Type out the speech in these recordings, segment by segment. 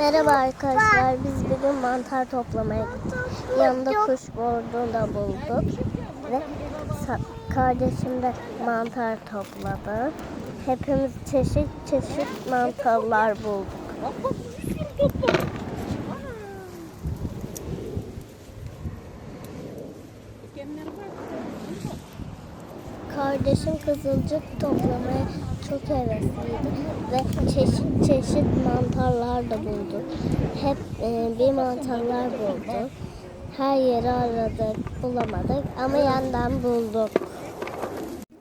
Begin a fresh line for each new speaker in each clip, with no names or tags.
Merhaba arkadaşlar. Biz bugün mantar toplamaya gittik. Yanında kuş bordu da bulduk. Ve kardeşim de mantar topladı. Hepimiz çeşit çeşit mantarlar bulduk. Kardeşim kızılcık toplamaya çok hevesliydi ve çeşit çeşit mantarlar da buldu. Hep e, bir mantarlar buldu. Her yeri aradık, bulamadık ama yandan bulduk.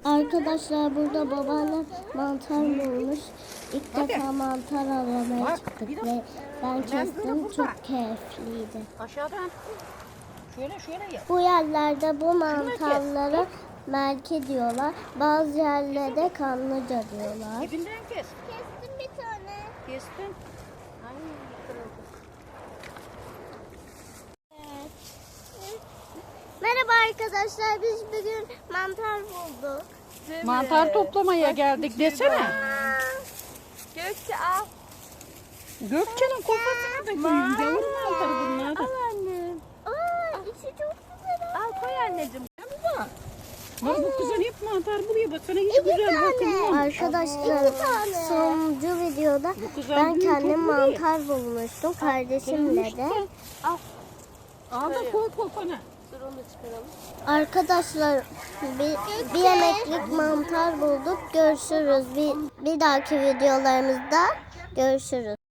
Arkadaşlar burada babaannem mantar bulmuş. İlk defa mantar aramaya çıktık ve ben kestim çok keyifliydi.
Aşağıdan. Şöyle şöyle yap.
Bu yerlerde bu mantarlara merke diyorlar. Bazı yerlerde kanlıca diyorlar.
Dibinden kes.
Bir tane.
Kestin. Ay kırıldı.
Merhaba arkadaşlar. Biz bugün mantar bulduk.
Mantar toplamaya geldik desene.
Gökçe al.
Gökçe'nin kafasını da koyun. Gavur mantarı bunlar da.
Al annem.
Aa, içi çok güzel.
Al koy anneciğim.
Bak bu kızın hep mantar buluyor. Bak sana hiç güzel bakın.
Arkadaşlar sonuncu videoda ben kendim mantar bulmuştum. Kardeşimle de.
Al da koy kafana.
Dur onu çıkaralım.
Arkadaşlar bir, bir yemeklik mantar bulduk. Görüşürüz. Bir, bir dahaki videolarımızda görüşürüz.